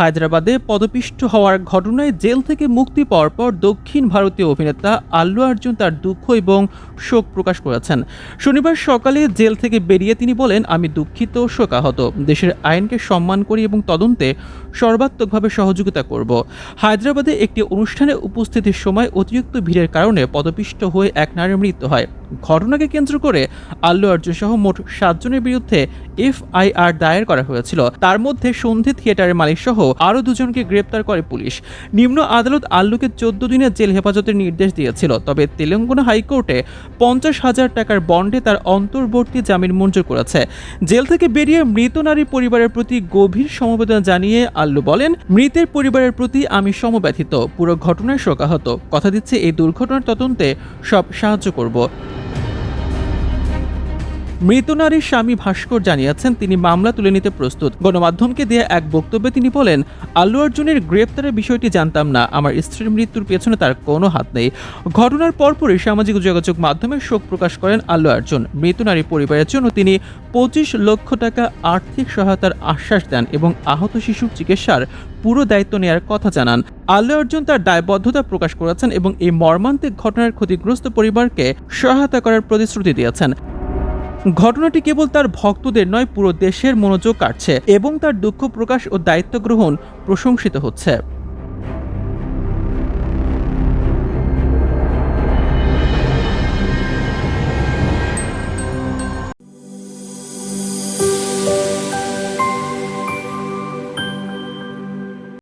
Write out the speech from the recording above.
হায়দ্রাবাদে পদপিষ্ট হওয়ার ঘটনায় জেল থেকে মুক্তি পাওয়ার পর দক্ষিণ ভারতীয় অভিনেতা আল্লু অর্জুন তার দুঃখ এবং শোক প্রকাশ করেছেন। শনিবার সকালে জেল থেকে বেরিয়ে তিনি বলেন, আমি দুঃখিত, শোকাহত। দেশের আইনকে সম্মান করি এবং তদন্তে সর্বাত্মকভাবে সহযোগিতা করব। হায়দ্রাবাদে একটি অনুষ্ঠানে উপস্থিতির সময় অতিরিক্ত ভিড়ের কারণে পদপিষ্ট হয়ে এক নারীর মৃত্যু হয়। ঘটনাকে কেন্দ্র করে আল্লু অর্জুন সহ মোট সাতজনের বিরুদ্ধে এফআইআর দায়ের করা হয়েছিল। তার মধ্যে সন্ধি থিয়েটারের মালিক সহ আরও দুজনকে গ্রেপ্তার করে পুলিশ। নিম্ন আদালত আল্লুকে চোদ্দ দিনের জেল হেফাজতের নির্দেশ দিয়েছিল, তবে তেলেঙ্গানা হাইকোর্টে পঞ্চাশ হাজার টাকার বন্ডে তার অন্তর্বর্তী জামিন মঞ্জুর করেছে। জেল থেকে বেরিয়ে মৃত নারীর পরিবারের প্রতি গভীর সমবেদনা জানিয়ে আল্লু বলেন, মৃতের পরিবারের প্রতি আমি সমব্যথিত, পুরো ঘটনায় শোকাহত। কথা দিচ্ছে এই দুর্ঘটনার তদন্তে সব সাহায্য করব। মৃত নারীর স্বামী ভাস্কর জানিয়েছেন, তিনি মামলা তুলে নিতে প্রস্তুত। গণমাধ্যমকে দেয়া এক বক্তব্যে তিনি বলেন, আল্লু অর্জুনের গ্রেপ্তারের বিষয়টি জানতাম না। আমার স্ত্রীর মৃত্যুর পেছনে তার কোনো হাত নেই। ঘটনার পরপরই সামাজিক যোগাযোগ মাধ্যমে শোক প্রকাশ করেন আল্লু অর্জুন। মৃত নারী পরিবারের জন্য তিনি পঁচিশ লক্ষ টাকা আর্থিক সহায়তার আশ্বাস দেন এবং আহত শিশুর চিকিৎসার পুরো দায়িত্ব নেওয়ার কথা জানান। আল্লু অর্জুন তার দায়বদ্ধতা প্রকাশ করেছেন এবং এই মর্মান্তিক ঘটনার ক্ষতিগ্রস্ত পরিবারকে সহায়তা করার প্রতিশ্রুতি দিয়েছেন। ঘটনাটি কেবল তার ভক্তদের নয়, পুরো দেশের মনোযোগ কাটছে এবং তার দুঃখ প্রকাশ ও দায়িত্ব গ্রহণ প্রশংসিত হচ্ছে।